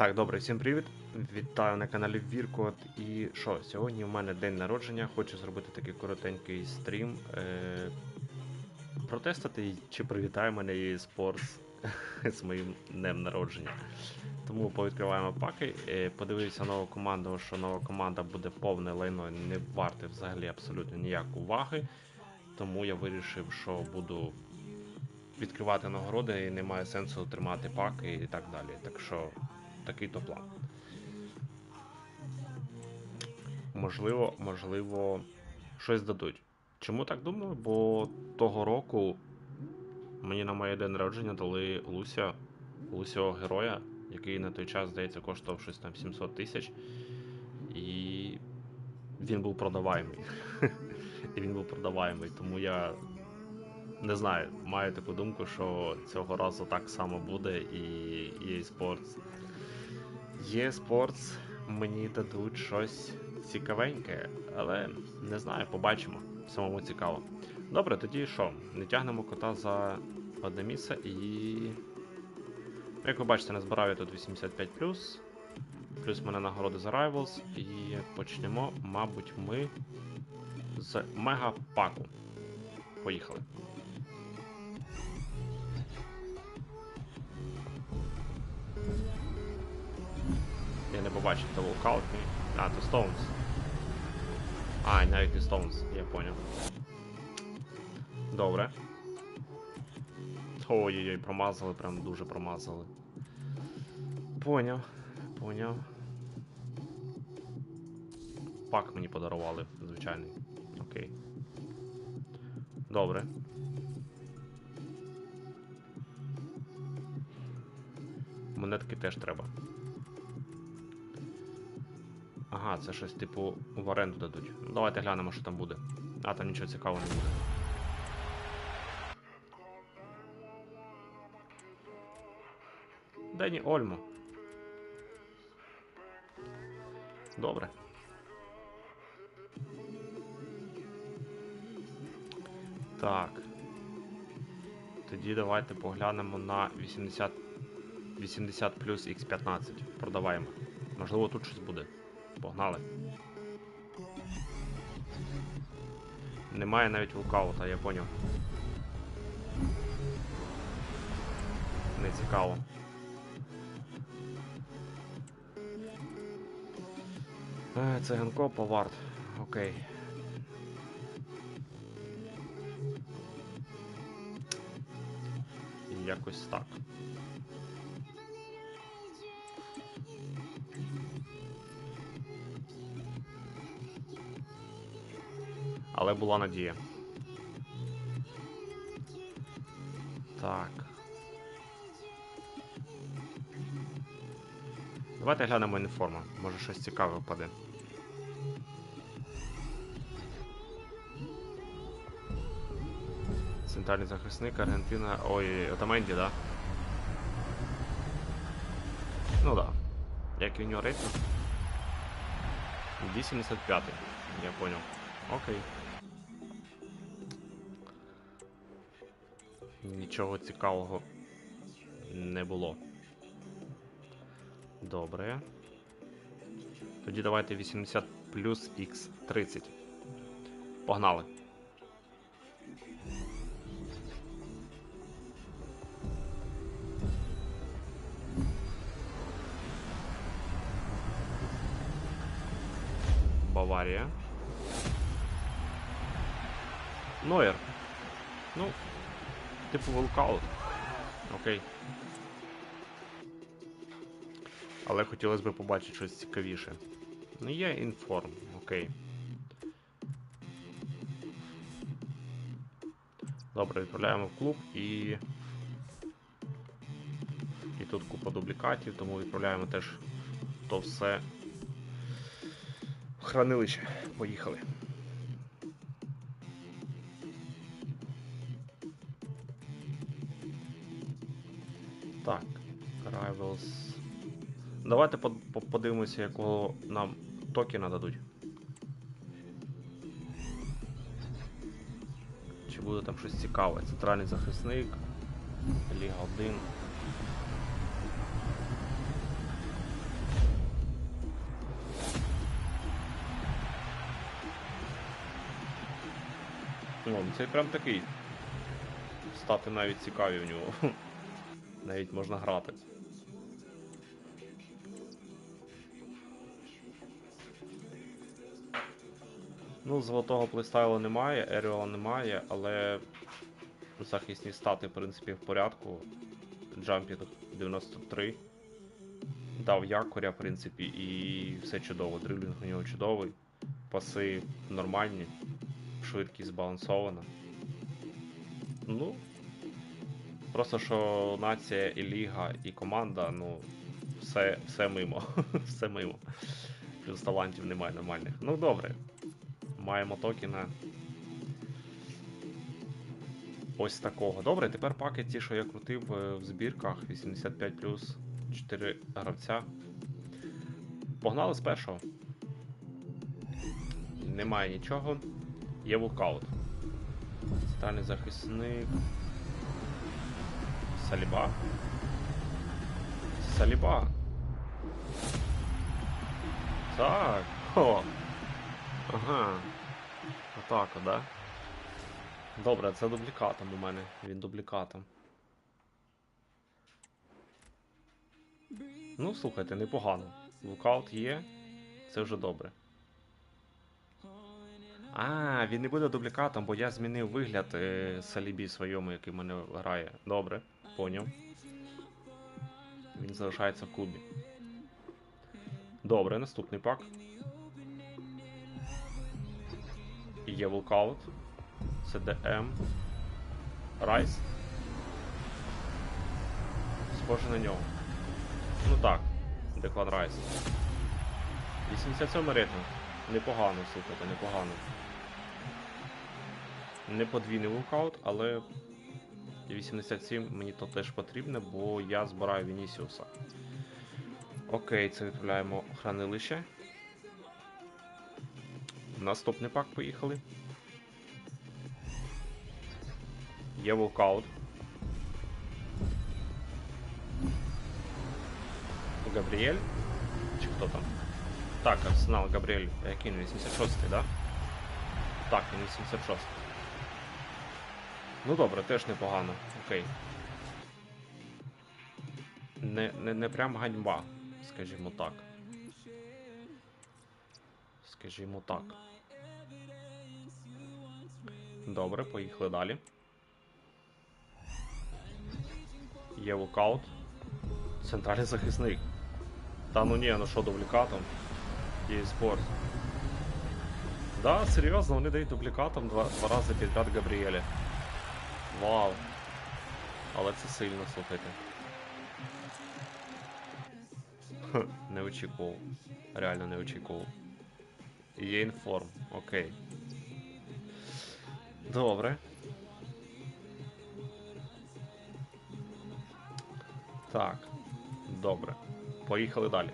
Так, добре, всім привіт. Вітаю на каналі Віркот. І що, сьогодні у мене день народження. Хочу зробити такий коротенький стрім. Е- протестити, чи привітає мене EA Sports з моїм днем народження. Тому повідкриваємо паки. Е, подивився нову команду, що нова команда буде повне лайно, не варте взагалі абсолютно ніякої уваги. Тому я вирішив, що буду відкривати нагороди і немає сенсу тримати паки і так далі. Так що такий то план. Можливо, можливо, щось дадуть. Чому так думаю? Бо того року мені на моє день народження дали Луся, Лусього героя, який на той час, здається, коштував щось там 700 тисяч. І він був продаваємий. І він був продаваємий, тому я не знаю, маю таку думку, що цього разу так само буде і EA Sports. Sports мені дадуть щось цікавеньке, але не знаю, побачимо. Самому цікаво. Добре, тоді що? Не тягнемо кота за одне місце і. Як ви бачите, назбирав я тут 85 плюс в мене нагороди за Rivals. І почнемо, мабуть, ми з мегапаку. Поїхали. Walkout мій. А, то Stones. А, навіть не Stones, я поняв. Добре. Ой-ой-ой, промазали, прям дуже промазали. Поняв, поняв. Пак мені подарували, звичайний. Окей. Добре. Монетки теж треба. Ага, це щось типу в оренду дадуть. Ну, давайте глянемо, що там буде. А, там нічого цікавого не буде. Дені Ольмо. Добре. Так. Тоді давайте поглянемо на 80 80 плюс X15. Продаваємо. Можливо, тут щось буде. Погнали. Немає навіть вулкаута, я поняв. Не цікаво. Е, Це Ганко Повард. Окей. Якось так. Але була надія. Так. Давайте глянемо інформу. Може щось цікаве впаде. Центральний захисник, Аргентина. Ой, Отаменді, да? Ну да. Як і у нього рейтинг? 85 я понял. Окей. Нічого цікавого не було. Добре. Тоді давайте 80 плюс X 30. Погнали. Баварія. Нойер. Ну, типу волкаут. Окей. Але хотілося б побачити щось цікавіше. Ну, є інформ, окей. Добре, відправляємо в клуб і. І тут купа дублікатів, тому відправляємо теж то все в хранилище. Поїхали. Так, Rivals. Давайте подивимося, якого нам токена дадуть. Чи буде там щось цікаве? Центральний захисник, Ліга 1. Ну, це прям такий. Стати навіть цікаві в нього. Навіть можна грати. Ну, золотого плейстайлу немає, Еріола немає, але захисні стати, в принципі, в порядку. Джампінг 93. Дав якоря, в принципі, і все чудово. Дриблінг у нього чудовий. Паси нормальні, швидкість збалансована. Ну. Просто що нація і ліга, і команда, ну, все, все мимо. все мимо. Плюс талантів немає нормальних. Ну добре. Маємо токена. Ось такого. Добре, тепер паки ті, що я крутив е, в збірках 85 4 гравця. Погнали з першого. Немає нічого. Є вулкаут. Центральний захисник. Саліба. Саліба. Так. О. Ага. Отак, от, да? Добре, це дублікатом у мене. Він дублікатом. Ну, слухайте, непогано. Лукаут є. Це вже добре. А, він не буде дублікатом, бо я змінив вигляд е, Салібі своєму, який в мене грає. Добре, поняв. Він залишається в клубі. Добре, наступний пак. Є Вулкаут. CDM. Райс. Схоже на нього. Ну так, Деклан Райс. 87 рейтинг. Непогано, слухайте, непогано. Не подвійний вулкаут, але 87 мені то теж потрібно, бо я збираю Вінісіуса. Окей, це відправляємо хранилище. Наступний пак поїхали. Є вулкаут. Габріель? Чи хто там? Так, Арсенал Габріель. Він? 86-й, да? Так, він 86-й. Ну добре, теж непогано. Окей. Не, не, не прям ганьба, скажімо так. Скажімо так. Добре, поїхали далі. Є лукаут. Центральний захисник. Та ну ні, ну що дублікатом? Є спорт. Да, серйозно, вони дають дублікатом два, два рази підряд Габріелі. Вау. Але це сильно, слухайте. Не очікував. Реально не очікував. Є інформ, окей. Добре. Так. Добре. Поїхали далі.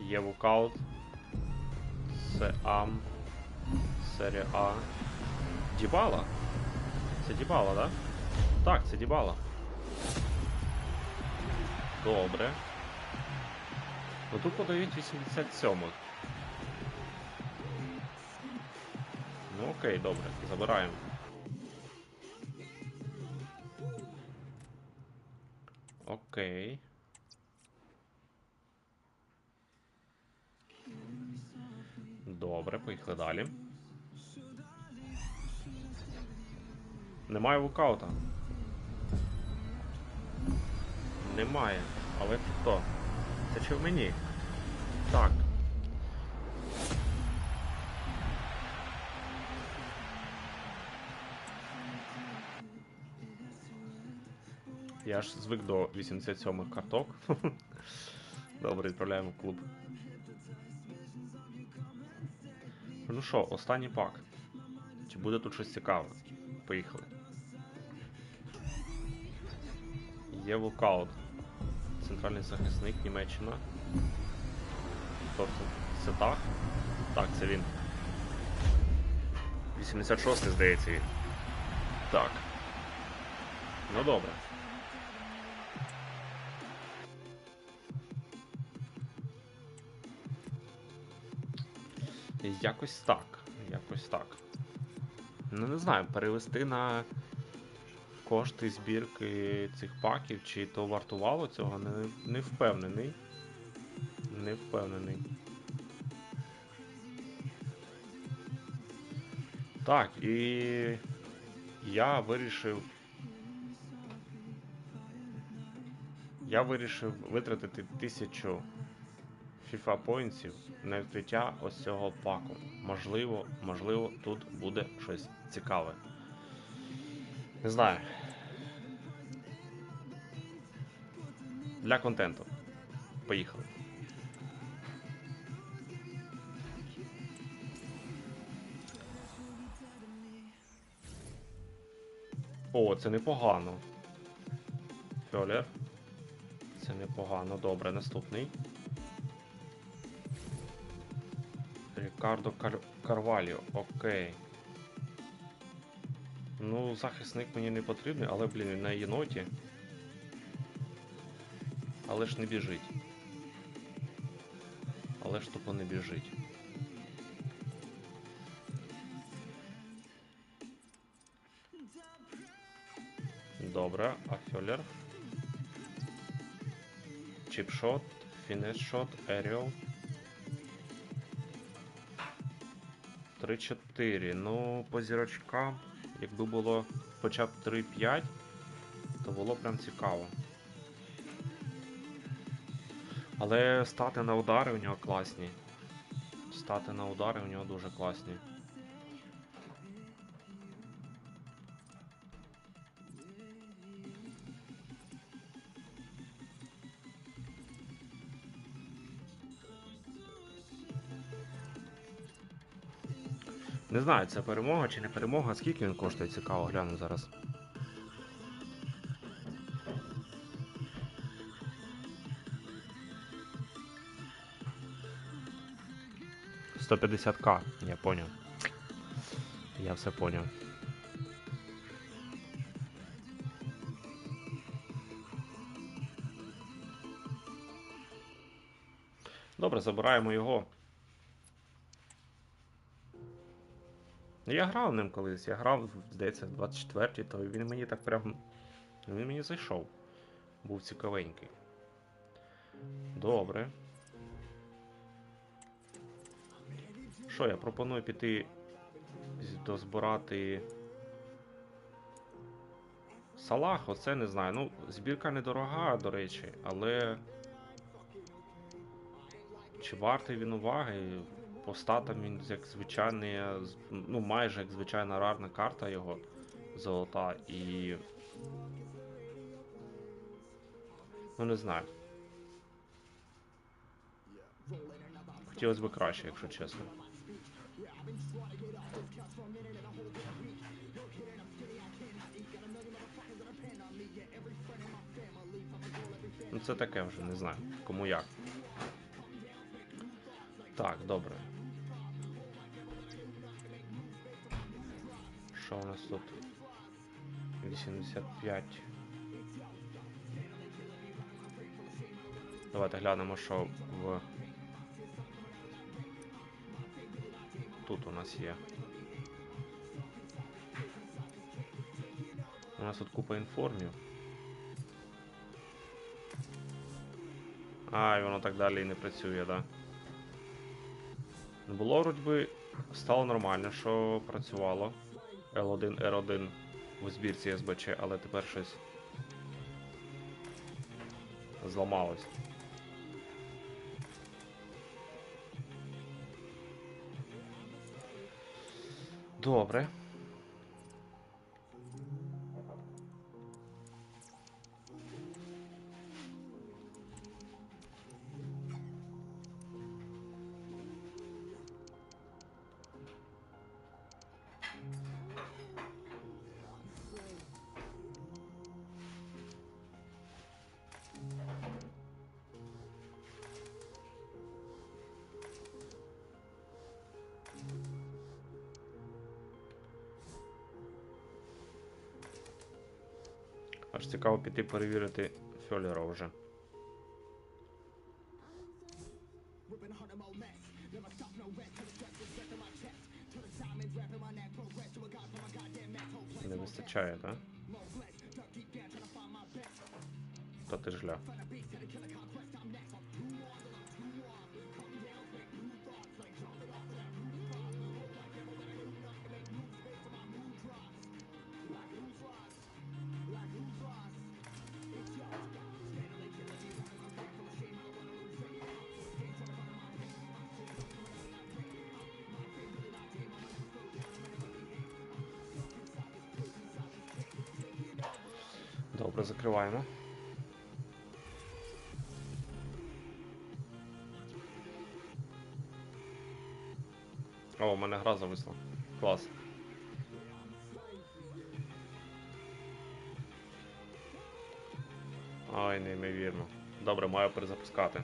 Є вукаут. Це Ам. Серія А. Дібала? Це Дібала, да? Так, це Дібала. Добре. Ну тут подають 87 Ну окей, добре, забираємо. Окей. Добре, поїхали далі. Немає вукаута. Немає. Але це хто? Це чи в мені? Так. Я ж звик до 87-х карток. Добре, відправляємо в клуб. Ну що, останній пак. Чи буде тут щось цікаве? Поїхали. Є вулкаут. Центральний захисник Німеччина. Це? Це так? Так, це він. 86-й, здається він. Так. Ну добре. Якось так. Якось так. Ну, не знаю, перевести на кошти збірки цих паків, чи то вартувало цього, не, не впевнений. Не впевнений. Так, і я вирішив. Я вирішив витратити тисячу FIFA поінтів на відкриття ось цього паку. Можливо, можливо, тут буде щось цікаве. Не знаю. Для контенту. Поїхали. О, це непогано. Фьолер. Це непогано. Добре, наступний. Рікардо Кар... Карваліо, окей. Ну, захисник мені не потрібний, але, блін, на єноті. Але ж не біжить. Але ж тупо не біжить. Добре, а Фьолер? Чіпшот, фінешшот, еріол. 3-4. Ну, по зірочкам, якби було хоча б 3-5, то було прям цікаво. Але стати на удари у нього класні. Стати на удари у нього дуже класні. Не знаю, це перемога чи не перемога. Скільки він коштує, цікаво, гляну зараз. Сто п'ятдесят к, я понял. Я все понял. Добре, забираємо його. Я грав ним колись, я грав, здається, в 24-й, то він мені так прям. Він мені зайшов. Був цікавенький. Добре. Що, я пропоную піти дозбирати. Салах, оце не знаю. Ну, збірка недорога, до речі, але. Чи вартий він уваги? По статам він як звичайний, ну майже як звичайна рарна карта його золота і. Ну не знаю. Хотілося б краще, якщо чесно. Ну це таке вже, не знаю. Кому як. Так, добре. Що у нас тут? 85. Давайте глянемо, що в. Нас є. У нас тут купа інформів. А, і воно так далі і не працює, да? Було вроді би стало нормально, що працювало L1, R1 в збірці СБЧ, але тепер щось зламалось. Добре. Аж цікаво піти перевірити Фьолера вже. Не вистачає, так? Та ти жля. Закриваємо. О, у мене гра зависла. Клас. Ай, неймовірно. Добре, маю перезапускати.